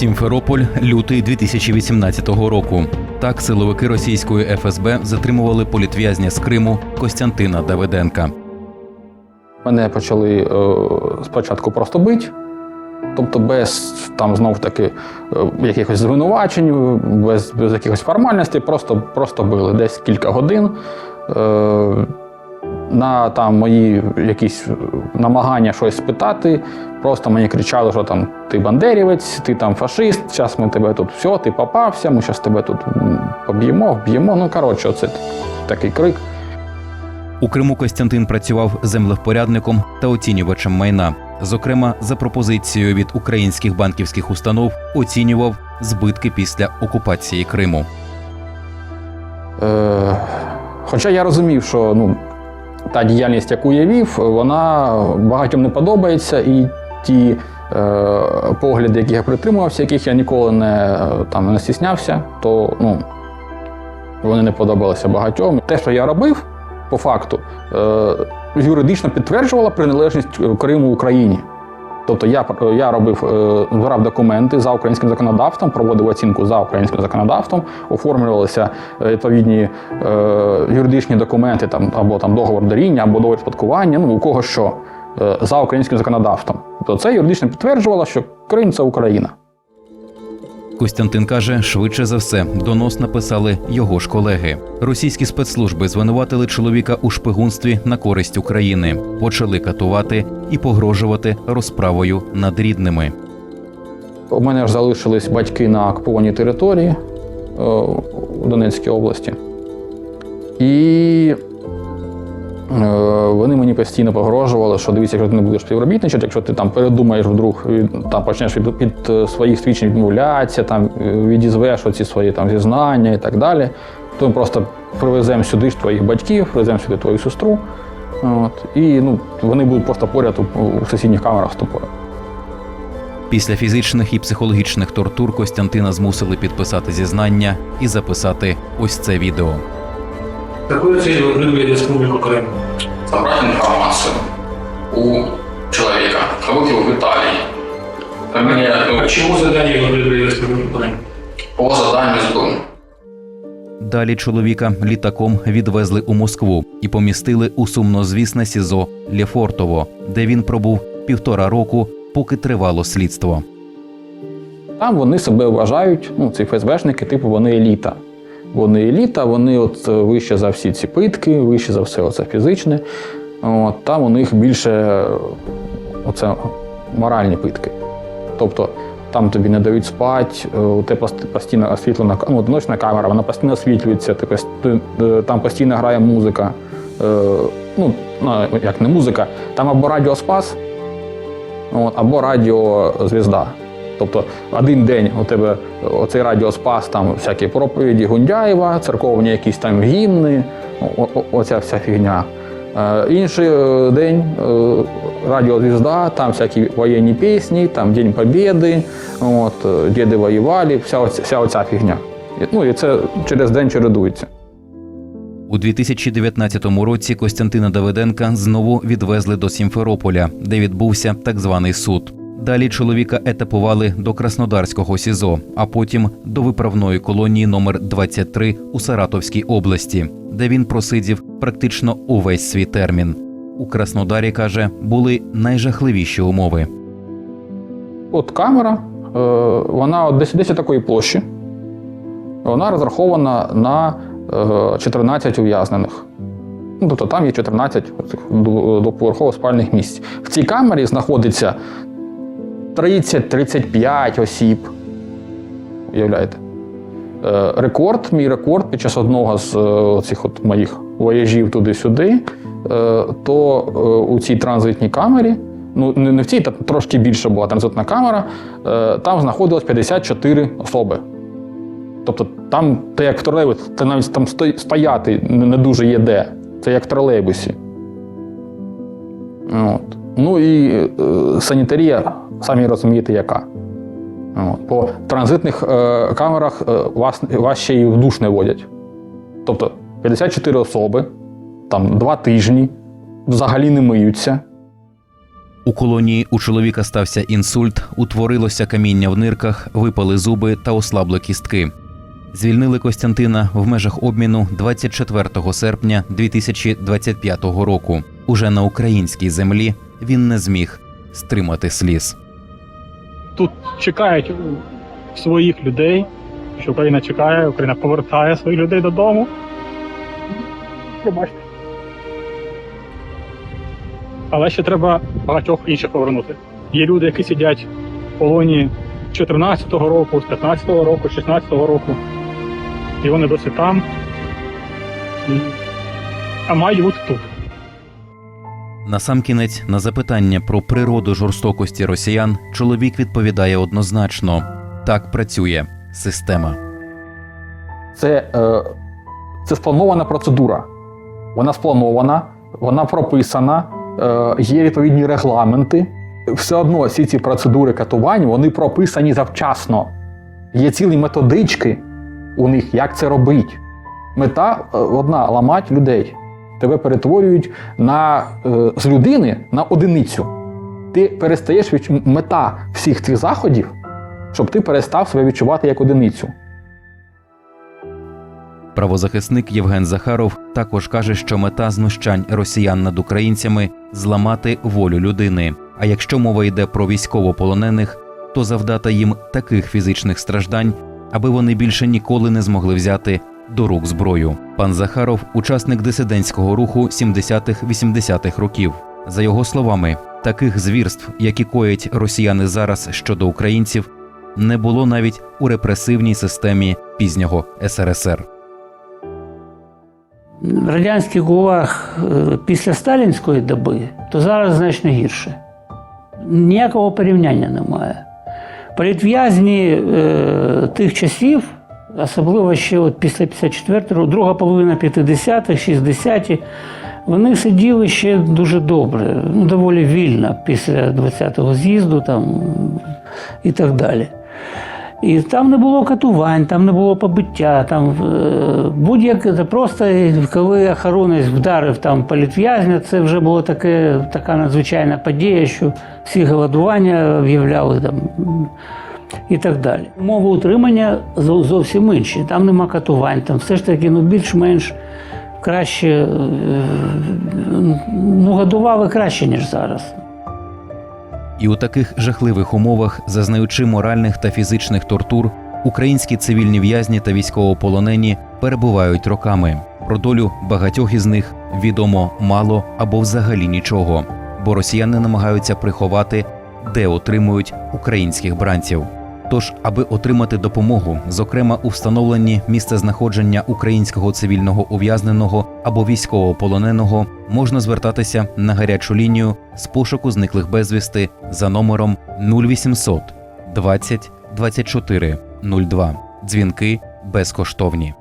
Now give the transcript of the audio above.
Сімферополь, лютий 2018 року. Так силовики російської ФСБ затримували політв'язня з Криму Костянтина Давиденка. Мене почали е, спочатку просто бити, тобто без там знов таки е, якихось звинувачень, без, без якихось формальностей, просто, просто били десь кілька годин. Е, на там мої якісь намагання щось спитати, просто мені кричали, що там ти бандерівець, ти там фашист, зараз ми тебе тут все, ти попався, ми зараз тебе тут поб'ємо, вб'ємо. Ну коротше, оце такий крик. У Криму Костянтин працював землевпорядником та оцінювачем майна. Зокрема, за пропозицією від українських банківських установ оцінював збитки після окупації Криму. Е, хоча я розумів, що ну, та діяльність, яку я вів, вона багатьом не подобається, і ті е, погляди, яких я притримувався, яких я ніколи не, там, не стіснявся, то ну, вони не подобалися багатьом. Те, що я робив, по факту, е, юридично підтверджувало приналежність Криму Україні. Тобто я, я робив, е, збирав документи за українським законодавством, проводив оцінку за українським законодавством, оформлювалися е, відповідні е, юридичні документи, там, або там договор даріння, або договір спадкування, ну у кого що, е, за українським законодавством. Тобто це юридично підтверджувало, що Крим це Україна. Костянтин каже, швидше за все, донос написали його ж колеги. Російські спецслужби звинуватили чоловіка у шпигунстві на користь України, почали катувати і погрожувати розправою над рідними. У мене ж залишились батьки на окупованій території е, у Донецькій області. І е, вони мені постійно погрожували, що дивіться, якщо ти не будеш співробітничати, якщо ти там передумаєш вдруг там почнеш від, від е, своїх свідчень відмовлятися, там е, відізвеш оці свої там зізнання і так далі, то ми просто привеземо сюди ж твоїх батьків, привеземо сюди твою сестру. От, і ну, вони будуть просто поряд у, у сусідніх камерах з тобою. Після фізичних і психологічних тортур Костянтина змусили підписати зізнання і записати ось це відео. Какую цель вы выдвинули Республику Крым? собрать информацию у человека, зовут его Виталий. Мне ну, Почему задание вы выдвинули Республику Крым? по заданию СБУ. Далі чоловіка літаком відвезли у Москву і помістили у сумнозвісне СІЗО Лефортово, де він пробув півтора року, поки тривало слідство. Там вони себе вважають, ну, ці ФСБшники, типу, вони еліта. Вони еліта, вони от е, вище за всі ці питки, вище за все оце фізичне. От, там у них більше е, оце моральні питки. Тобто там тобі не дають спати, е, у тебе постійно освітлена ну, ночна камера, вона постійно освітлюється, там постійно грає музика. Ну, як не музика, там або радіоспас, от, або радіозвізда. Тобто один день у тебе оцей радіоспас, там всякі проповіді Гундяєва, церковні якісь там гімни, оця вся фігня. Е, інший е, день е, радіозвізда, там всякі воєнні пісні, там День Побєди, от, е, діди воювали, вся оця, вся оця фігня. Ну і це через день чередується. У 2019 році Костянтина Давиденка знову відвезли до Сімферополя, де відбувся так званий суд. Далі чоловіка етапували до Краснодарського СІЗО, а потім до виправної колонії номер 23 у Саратовській області, де він просидів практично увесь свій термін. У Краснодарі каже, були найжахливіші умови. От камера, е, вона десь, десь такої площі. Вона розрахована на е, 14 ув'язнених. Ну, тобто там є 14 цих ду- спальних місць. В цій камері знаходиться 30-35 осіб. Уявляєте? Е, Рекорд, мій рекорд під час одного з е, цих от моїх вояжів туди-сюди, е, то у цій транзитній камері, ну не в цій, та трошки більше була транзитна камера, там знаходилось 54 особи. Тобто там, те як в тролейбусі, навіть там сто- стояти не дуже є де. Це як в тролейбусі. От. Ну і санітарія, самі розумієте, яка. По транзитних е, камерах е, вас, вас ще й в душ не водять. Тобто 54 особи, там два тижні, взагалі не миються. У колонії у чоловіка стався інсульт, утворилося каміння в нирках, випали зуби та ослабли кістки. Звільнили Костянтина в межах обміну 24 серпня 2025 року. Уже на українській землі він не зміг стримати сліз. Тут чекають своїх людей, що Україна чекає, Україна повертає своїх людей додому. Пробачте. Але ще треба багатьох інших повернути. Є люди, які сидять в полоні з 14-го року, з 15-го року, з 16-го року. І вони досі там. А мають бути тут. Насамкінець на запитання про природу жорстокості росіян чоловік відповідає однозначно: так працює система. Це, е, це спланована процедура. Вона спланована, вона прописана, е, є відповідні регламенти. Все одно всі ці процедури катувань вони прописані завчасно. Є цілі методички у них, як це робити. Мета е, одна ламати людей. Тебе перетворюють на, е, з людини на одиницю. Ти перестаєш відч... мета всіх цих заходів, щоб ти перестав себе відчувати як одиницю. Правозахисник Євген Захаров також каже, що мета знущань росіян над українцями зламати волю людини. А якщо мова йде про військовополонених, то завдати їм таких фізичних страждань, аби вони більше ніколи не змогли взяти до рук зброю. Пан Захаров учасник дисидентського руху 70-х-80-х років. За його словами, таких звірств, які коять росіяни зараз щодо українців, не було навіть у репресивній системі пізнього СРСР. радянський ГУЛАГ е, після сталінської доби, то зараз значно гірше. Ніякого порівняння немає. Політв'язні е, тих часів, особливо ще от після 54-го, друга половина 50-х, 60-ті, вони сиділи ще дуже добре, ну, доволі вільно після 20-го з'їзду там, і так далі. І там не було катувань, там не було побиття, там е, будь-яке це просто коли охоронець вдарив там політв'язня, це вже була така надзвичайна подія, що всі голодування об'являли там і так далі. Умови утримання зовсім інші. Там нема катувань, там все ж таки ну, більш-менш краще, е, ну, годували краще, ніж зараз. І у таких жахливих умовах, зазнаючи моральних та фізичних тортур, українські цивільні в'язні та військовополонені перебувають роками. Про долю багатьох із них відомо мало або взагалі нічого, бо росіяни намагаються приховати, де отримують українських бранців. Тож, аби отримати допомогу, зокрема у встановленні місцезнаходження українського цивільного ув'язненого або військовополоненого, можна звертатися на гарячу лінію з пошуку зниклих безвісти за номером 0800 20 24 02. Дзвінки безкоштовні.